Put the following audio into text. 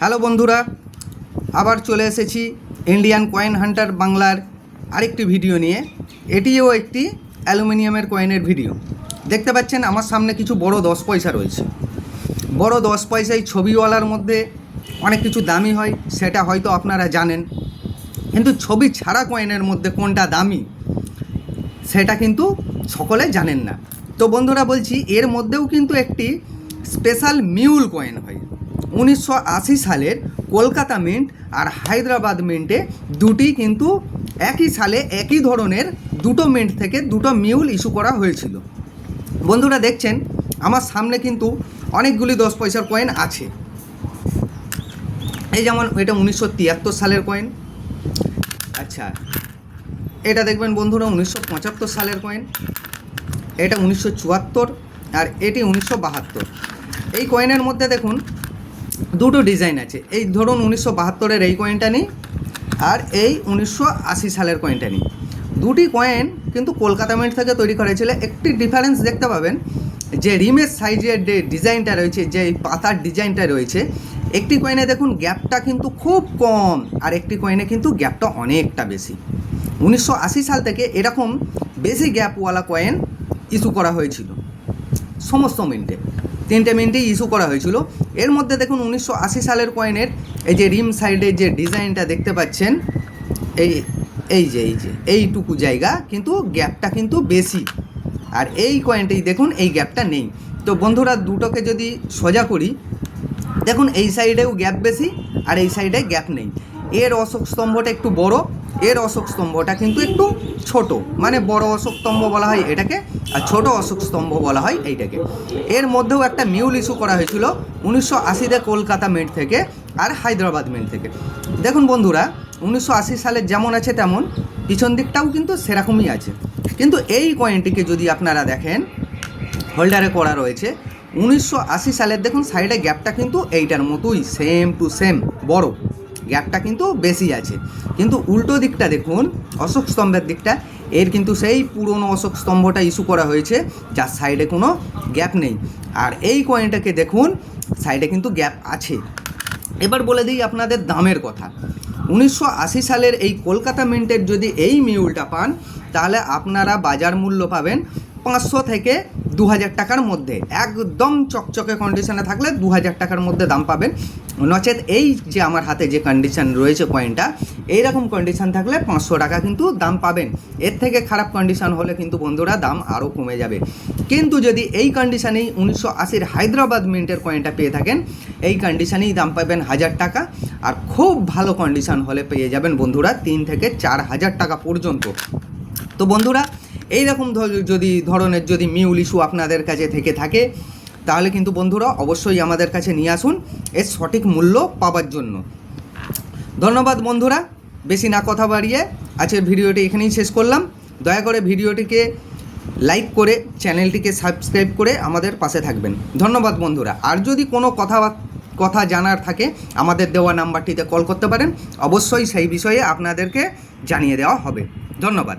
Hello বন্ধুরা, আবার চলে এসেছি ইন্ডিয়ান কয়েন হান্টার বাংলার আরেকটি ভিডিও নিয়ে। এটিও একটি অ্যালুমিনিয়ামের কয়েনের ভিডিও দেখতে পাচ্ছেন, আমার সামনে কিছু বড় দশ পয়সা রয়েছে। বড় দশ পয়সায় ছবিওয়ালার মধ্যে অনেক কিছু দামি হয়, সেটা হয়তো আপনারা জানেন। কিন্তু ছবি ছাড়া কয়েনের মধ্যে কোনটা দামি, সেটা কিন্তু সকলে জানেন না। তো বন্ধুরা বলছি, এর মধ্যেও কিন্তু একটি স্পেশাল মিউল কয়েন হয়। উনিশশো আশি সালের কলকাতা মিন্ট আর হায়দ্রাবাদ মিন্টে দুটি কিন্তু একই সালে একই ধরনের দুটো মিন্ট থেকে দুটো মিউল ইস্যু করা হয়েছিল। বন্ধুরা দেখছেন, আমার সামনে কিন্তু অনেকগুলি দশ পয়সার কয়েন আছে। এই যেমন এটা উনিশশো তিয়াত্তর সালের কয়েন। আচ্ছা এটা দেখবেন বন্ধুরা উনিশশো পঁচাত্তর সালের কয়েন। এটা উনিশশো চুয়াত্তর আর এটি উনিশশো বাহাত্তর। এই কয়েনের মধ্যে দেখুন দুটো ডিজাইন আছে। এই ধরুন উনিশশো বাহাত্তরের এই কয়েনটা নেই আর এই উনিশশো আশি সালের কয়েনটা নেই। দুটি কয়েন কিন্তু কলকাতা মিন্ট থেকে তৈরি করা হয়েছিল। একটি ডিফারেন্স দেখতে পাবেন, যে রিমের সাইজের যে ডিজাইনটা রয়েছে, যে পাতার ডিজাইনটা রয়েছে, একটি কয়েনে দেখুন গ্যাপটা কিন্তু খুব কম আর একটি কয়েনে কিন্তু গ্যাপটা অনেকটা বেশি। উনিশশো আশি সাল থেকে এরকম বেশি গ্যাপওয়ালা কয়েন ইস্যু করা হয়েছিল। সমস্ত মিন্টে তিনটে মিন্টেই ইস্যু করা হয়েছিল। এর মধ্যে দেখুন উনিশশো আশি সালের কয়েনের এই যে রিম সাইডের যে ডিজাইনটা দেখতে পাচ্ছেন, এই এই যে এই যে, এইটুকু জায়গা কিন্তু গ্যাপটা কিন্তু বেশি। আর এই কয়েনটাই দেখুন এই গ্যাপটা নেই। তো বন্ধুরা, দুটোকে যদি সোজা করি, দেখুন এই সাইডেও গ্যাপ বেশি আর এই সাইডে গ্যাপ নেই। এর অশোক স্তম্ভটা একটু বড়, এর অশোক স্তম্ভটা কিন্তু একটু ছোট। মানে বড় অশোক স্তম্ভ বলা হয় এটাকে, আর ছোট অশোক স্তম্ভ বলা হয় এইটাকে। এর মধ্যেও একটা মিউল ইস্যু করা হয়েছিল উনিশশো আশিতে কলকাতা মেট থেকে আর হায়দ্রাবাদ মিন্ট থেকে। দেখুন বন্ধুরা, উনিশশো আশি সালে যেমন আছে তেমন, পিছন দিকটাও কিন্তু সেরকমই আছে। কিন্তু এই কয়েনটিকে যদি আপনারা দেখেন, হোল্ডারে করা রয়েছে, উনিশশো আশি সালের দেখুন সাইডে গ্যাপটা কিন্তু এইটার মতোই সেম টু সেম বড়। গ্যাপটা কিন্তু বেশি আছে। কিন্তু উল্টো দিকটা দেখুন, অশোক স্তম্ভের দিকটা, এর কিন্তু সেই পুরনো অশোক স্তম্ভটা ইস্যু করা হয়েছে, যার সাইডে কোনো গ্যাপ নেই। আর এই কয়েনটাকে দেখুন সাইডে কিন্তু গ্যাপ আছে। এবার বলে দিই আপনাদের দামের কথা। উনিশশো আশি সালের এই কলকাতা মিন্টের যদি এই মিউলটা পান, তাহলে আপনারা বাজার মূল্য পাবেন পাঁচশো থেকে দু হাজার টাকার মধ্যে। একদম চকচকে কন্ডিশনে থাকলে দু হাজার টাকার মধ্যে দাম পাবেন। নচেত এই যে আমার হাতে যে কন্ডিশন রয়েছে কয়েনটা এইরকম কন্ডিশন থাকলে পাঁচশো টাকা কিন্তু দাম পাবেন। এর থেকে খারাপ কন্ডিশন হলে কিন্তু বন্ধুরা দাম আরও কমে যাবে। কিন্তু যদি এই কন্ডিশনেই উনিশশো আশির হায়দ্রাবাদ মিন্টের কয়েনটা পেয়ে থাকেন, এই কন্ডিশনেই দাম পাবেন হাজার টাকা। আর খুব ভালো কন্ডিশন হলে পেয়ে যাবেন বন্ধুরা তিন থেকে চার হাজার টাকা পর্যন্ত। তো বন্ধুরা এই রকম যদি ধরনের যদি মিউল ইস্যু আপনাদের কাছে থেকে থাকে, তাহলে কিন্তু বন্ধুরা অবশ্যই আমাদের কাছে নিয়ে আসুন। এর সঠিক মূল্য পাওয়ার জন্য। ধন্যবাদ বন্ধুরা। বেশি না কথা বাড়িয়ে আজকের ভিডিওটি এখানেই শেষ করলাম। দয়া করে ভিডিওটিকে লাইক করে, চ্যানেলটিকে সাবস্ক্রাইব করে আমাদের পাশে থাকবেন। ধন্যবাদ বন্ধুরা। আর যদি কোনো কথা কথা জানার থাকে, আমাদের দেওয়া নাম্বারটিতে কল করতে পারেন। অবশ্যই সেই বিষয়ে আপনাদেরকে জানিয়ে দেওয়া হবে। ধন্যবাদ।